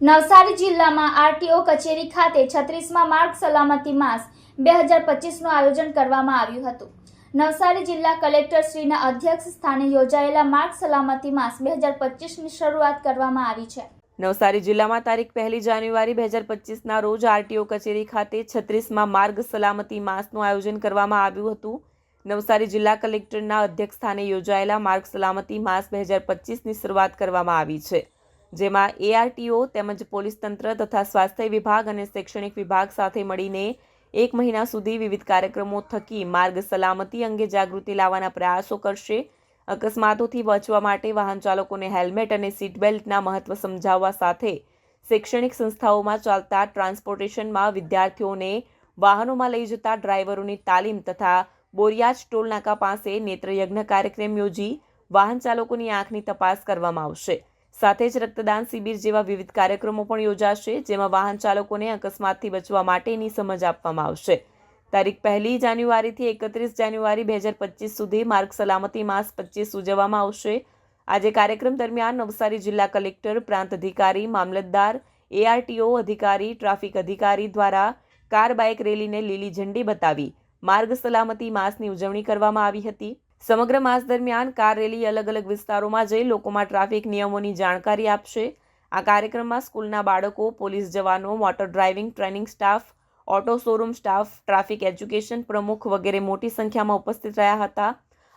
નવસારી જિલ્લામાં આરટીઓ કચેરી ખાતે છત્રીસમાં માર્ગ સલામતી માસ બે હજાર પચીસનું આયોજન કરવામાં આવ્યું હતું. નવસારી જિલ્લા કલેક્ટર શ્રીના અધ્યક્ષ સ્થાને યોજાયેલા માર્ગ સલામતી માસ બે હજાર પચીસની શરૂઆત કરવામાં આવી છે. નવસારી જિલ્લામાં તારીખ પહેલી જાન્યુઆરી બે હજાર પચીસના રોજ આરટીઓ કચેરી ખાતે છત્રીસમાં માર્ગ સલામતી માસનું આયોજન કરવામાં આવ્યું હતું. નવસારી જિલ્લા કલેક્ટરના અધ્યક્ષ સ્થાને યોજાયેલા માર્ગ સલામતી માસ બે હજાર પચીસની શરૂઆત કરવામાં આવી છે. જેમાં એઆરટીઓ તેમજ પોલીસ તંત્ર તથા સ્વાસ્થ્ય વિભાગ અને શૈક્ષણિક વિભાગ સાથે મળીને એક મહિના સુધી વિવિધ કાર્યક્રમો થકી માર્ગ સલામતી અંગે જાગૃતિ લાવવાના પ્રયાસો કરશે. અકસ્માતોથી બચવા માટે વાહન ચાલકોને હેલ્મેટ અને સીટ બેલ્ટના મહત્વ સમજાવવા સાથે શૈક્ષણિક સંસ્થાઓમાં ચાલતા ટ્રાન્સપોર્ટેશનમાં વિદ્યાર્થીઓને વાહનોમાં લઈ જતા ડ્રાઈવરોની તાલીમ તથા બોરિયાજ ટોલ નાકા પાસે નેત્રયજ્ઞ કાર્યક્રમ યોજી વાહન ચાલકોની આંખની તપાસ કરવામાં આવશે. સાથે જ રક્તદાન શિબિર જેવા વિવિધ કાર્યક્રમો પણ યોજાશે, જેમાં વાહન ચાલકોને અકસ્માતથી બચવા માટેની સમજ આપવામાં આવશે. તારીખ પહેલી જાન્યુઆરીથી એકત્રીસ જાન્યુઆરી બે હજાર પચીસ સુધી માર્ગ સલામતી માસ પચીસ ઉજવવામાં આવશે. આજે કાર્યક્રમ દરમિયાન નવસારી જિલ્લા કલેક્ટર, પ્રાંત અધિકારી, મામલતદાર, એઆરટીઓ અધિકારી, ટ્રાફિક અધિકારી દ્વારા કાર બાઇક રેલીને લીલી ઝંડી બતાવી માર્ગ સલામતી માસની ઉજવણી કરવામાં આવી હતી. સમગ્ર માસ દરમિયાન કાર રેલી અલગ અલગ વિસ્તારોમાં જઈ લોકોમાં ટ્રાફિક નિયમોની જાણકારી આપશે. આ કાર્યક્રમમાં સ્કૂલના બાળકો પોલીસ જવાનો motor driving training staff auto showroom staff traffic education પ્રમુખ વગેરે મોટી સંખ્યામાં ઉપસ્થિત રહ્યા હતા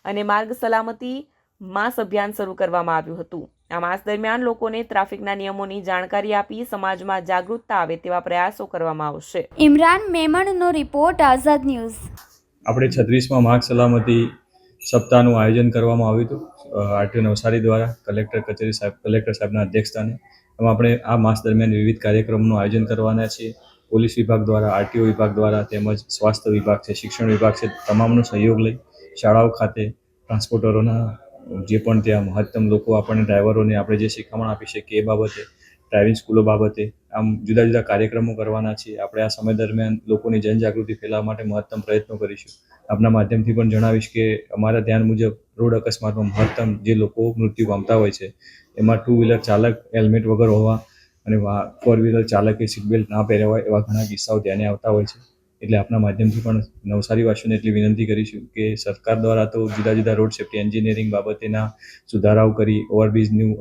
અને માર્ગ સલામતી માસ અભિયાન શરૂ કરવામાં આવ્યું હતું. આ માસ દરમિયાન લોકોને ટ્રાફિકના નિયમોની જાણકારી આપી સમાજમાં જાગૃતતા આવે તેવા પ્રયાસો કરવામાં આવશે. ઇમરાન મેમણનો રિપોર્ટ આઝાદ ન્યૂઝ. આપણે છત્રીસમાં માર્ગ સલામતી સપ્તાહનું આયોજન કરવામાં આવ્યું હતું આરટીઓ નવસારી દ્વારા, કલેક્ટર કચેરી સાહેબ, કલેક્ટર સાહેબના અધ્યક્ષસ્થાને. એમાં આપણે આ માસ દરમિયાન વિવિધ કાર્યક્રમનું આયોજન કરવાના છીએ. પોલીસ વિભાગ દ્વારા, આરટીઓ વિભાગ દ્વારા તેમજ સ્વાસ્થ્ય વિભાગ છે, શિક્ષણ વિભાગ છે, તમામનો સહયોગ લઈ શાળાઓ ખાતે ટ્રાન્સપોર્ટરોના, જે પણ ત્યાં મહત્તમ લોકો આપણને ડ્રાઈવરોને આપણે જે શિખામણ આપી શકીએ એ બાબતે ડ્રાઇવિંગ સ્કૂલો બાબતે આમ જુદા જુદા કાર્યક્રમો કરવાના છે. આપણે આ સમય દરમિયાન લોકોની જનજાગૃતિ ફેલાવવા માટે મહત્તમ પ્રયત્નો કરીશું. આપના માધ્યમથી પણ જણાવીશ કે અમારા ધ્યાન મુજબ રોડ અકસ્માતમાં મહત્તમ જે લોકો મૃત્યુ પામતા હોય છે, એમાં ટુ વ્હીલર ચાલક હેલ્મેટ વગર હોવા અને ફોર વ્હીલર ચાલકે સીટ બેલ્ટ ના પહેર્યા હોય એવા ઘણા કિસ્સાઓ ધ્યાને આવતા હોય છે. એટલે આપના માધ્યમથી પણ નવસારી વાસીઓને એટલી વિનંતી કરીશું કે સરકાર દ્વારા તો જુદા જુદા રોડ સેફ્ટી એન્જિનિયરિંગ બાબતેના સુધારાઓ કરી ઓવરબ્રિજનું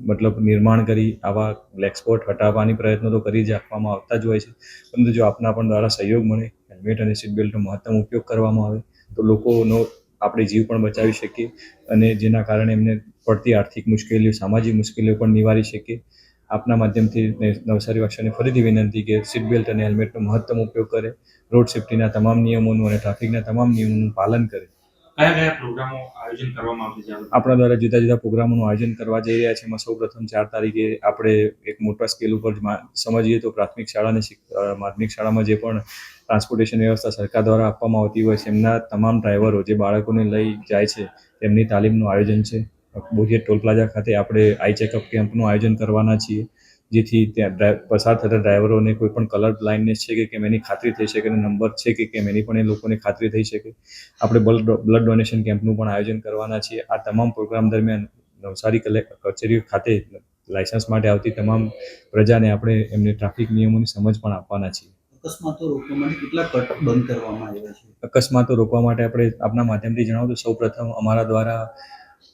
મતલબ નિર્માણ કરી, આવા બ્લેક સ્પોટ હટાવવાની પ્રયત્નો તો કરી જ આપવામાં આવતા જ હોય છે. પરંતુ જો આપના પણ દ્વારા સહયોગ મળે હેલ્મેટ અને સીટ બેલ્ટનો મહત્તમ ઉપયોગ કરવામાં આવે, તો લોકોનો આપણે જીવ પણ બચાવી શકીએ અને જેના કારણે એમને પડતી આર્થિક મુશ્કેલીઓ, સામાજિક મુશ્કેલીઓ પણ નિવારી શકીએ. આપના માધ્યમથી નવસારી વાસીઓને ફરીથી વિનંતી કે સીટ બેલ્ટ અને હેલ્મેટનો મહત્તમ ઉપયોગ કરે. રોડ સેફ્ટીના તમામ નિયમોનું અને ટ્રાફિકના તમામ નિયમોનું પાલન કરે. કયા કયા પ્રોગ્રામો આયોજન કરવામાં આવશે આપણા દ્વારા જુદા જુદા પ્રોગ્રામોનું આયોજન કરવા જઈ રહ્યા છે. એમાં સૌ પ્રથમ ચાર તારીખે આપણે એક મોટા સ્કેલ ઉપર સમજીએ તો પ્રાથમિક શાળા અને માધ્યમિક શાળામાં જે પણ ટ્રાન્સપોર્ટેશન વ્યવસ્થા સરકાર દ્વારા આપવામાં આવતી હોય છે, એમના તમામ ડ્રાઈવરો જે બાળકોને લઈ જાય છે, તેમની તાલીમનું આયોજન છે. બોરિયટ ટોલ પ્લાઝા ખાતે આપણે આઈ ચેકઅપ કેમ્પનું આયોજન કરવાના છીએ. જેથી ત્યાં પસાર થતા ડ્રાઈવરોને કોઈ પણ કલર બ્લાઇન્ડનેસ છે કે કેમ એની ખાતરી થઈ શકે અને નંબર છે કે કેમ એની પણ એ લોકોને ખાતરી થઈ શકે. આપણે બ્લડ બ્લડ ડોનેશન કેમ્પનું પણ આયોજન કરવાના છીએ. આ તમામ પ્રોગ્રામ દરમિયાન નવસારી કચેરી ખાતે લાયસન્સ માટે આવતી તમામ પ્રજાને આપણે એમને ટ્રાફિક નિયમોની સમજ પણ આપવાના છીએ. અકસ્માતો રોકવા માટે કેટલા કટ બંધ કરવામાં આવ્યા છે? અકસ્માતો રોકવા માટે આપણે આપના માધ્યમથી જણાવું તો સૌપ્રથમ અમારા દ્વારા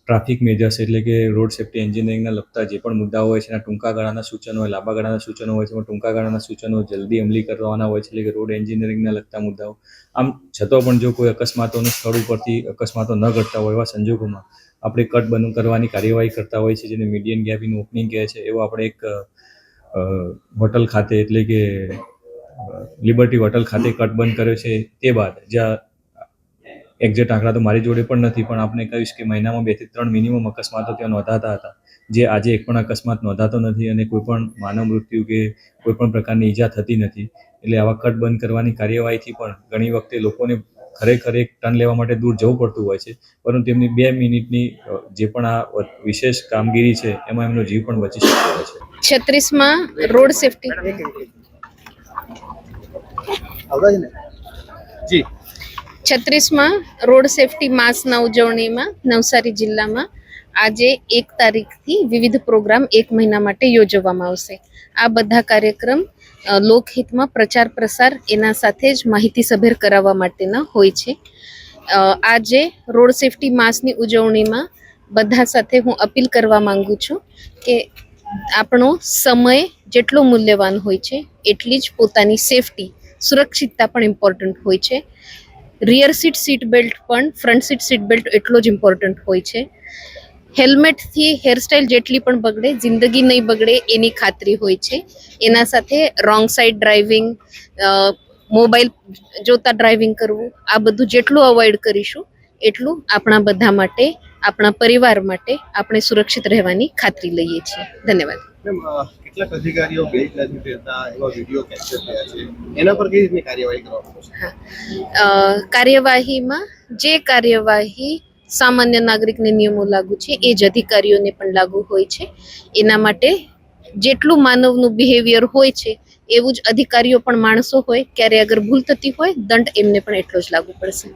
ટ્રાફિક મેજર્સ એટલે કે રોડ સેફ્ટી એન્જિનિયરિંગના લગતા જે પણ મુદ્દાઓ હોય છે, એના ટૂંકા ગાળાના સૂચનો હોય, લાંબા ગાળાના સૂચનો હોય છે, એમાં ટૂંકા ગાળાના સૂચનો જલ્દી અમલી કરવાના હોય છે, એટલે કે રોડ એન્જિનિયરિંગના લગતા મુદ્દાઓ. આમ છતાં પણ જો કોઈ અકસ્માતોનું સ્થળ ઉપરથી અકસ્માતો ન ઘટતા હોય એવા સંજોગોમાં આપણે કટ બંધ કરવાની કાર્યવાહી કરતા હોય છે, જેને મીડિયન ગેપ ઓપનિંગ કહે છે, એવો આપણે એક હોટલ ખાતે એટલે કે લિબર્ટી હોટલ ખાતે કટ બંધ કર્યો છે, તે બાદ જ્યાં એક્ઝેક્ટ આંકડા તો મારી જોડે પણ નથી પણ આપણે કહીશ કે મહિનામાં બેથી ત્રણ મિનિમમ અકસ્માતો ત્યાં નોંધાતા હતા. જે આજે એક પણ અકસ્માત નોંધાતો નથી અને કોઈ પણ માનવ મૃત્યુ કે કોઈ પણ પ્રકારની ઈજા થતી નથી. એટલે આવા કટ બંધ કરવાની કાર્યવાહીથી પણ ઘણી વખતે લોકોને ખરેખર એક ટર્ન લેવા માટે દૂર જવું પડતું હોય છે. પરંતુ એમની બે મિનિટની જે પણ આ વિશેષ કામગીરી છે એમાં એમનો જીવ પણ બચી શકતો હોય છે. છત્રીસમાં રોડ સેફટી. ને? છત્રીસમાં રોડ સેફટી માસના ઉજવણીમાં નવસારી જિલ્લામાં આજે એક તારીખથી વિવિધ પ્રોગ્રામ એક મહિના માટે યોજવામાં આવશે. આ બધા કાર્યક્રમ લોકહિતમાં પ્રચાર પ્રસાર એના સાથે જ માહિતીસભર કરાવવા માટેના હોય છે. આજે રોડ સેફટી માસની ઉજવણીમાં બધા સાથે હું અપીલ કરવા માંગુ છું કે આપણો સમય જેટલો મૂલ્યવાન હોય છે, એટલી જ પોતાની સેફટી, સુરક્ષિતતા પણ ઇમ્પોર્ટન્ટ હોય છે. રિયર સીટ સીટ બેલ્ટ પણ ફ્રન્ટ સીટ સીટ બેલ્ટ એટલો જ ઇમ્પોર્ટન્ટ હોય છે. હેલ્મેટથી હેરસ્ટાઇલ જેટલી પણ બગડે, જિંદગી નહીં બગડે એની ખાતરી હોય છે. એના સાથે રોંગ સાઈડ ડ્રાઇવિંગ મોબાઈલ જોતા ડ્રાઇવિંગ કરવું, આ બધું જેટલું અવોઇડ કરીશું, એટલું આપણા બધા માટે આપણા પરિવાર માટે આપણે સુરક્ષિત રહેવાની ખાતરી લઈએ છીએ. ધન્યવાદ. કેટલાક અધિકારીઓ બેલ્ટ નથી એવા વીડિયો કેપ્ચર થયા છે. એના પર કઈ રીતની કાર્યવાહી કરવામાં આવશે કાર્યવાહીમાં જે કાર્યવાહી સામાન્ય નાગરિકને નિયમો લાગુ છે એ જ અધિકારીઓને પણ લાગુ હોય છે. એના માટે જેટલું માનવનું બિહેવિયર હોય છે એવું જ અધિકારીઓ પણ માણસો હોય. ક્યારે અગર ભૂલ થતી હોય દંડ એમને પણ એટલો જ લાગુ પડશે.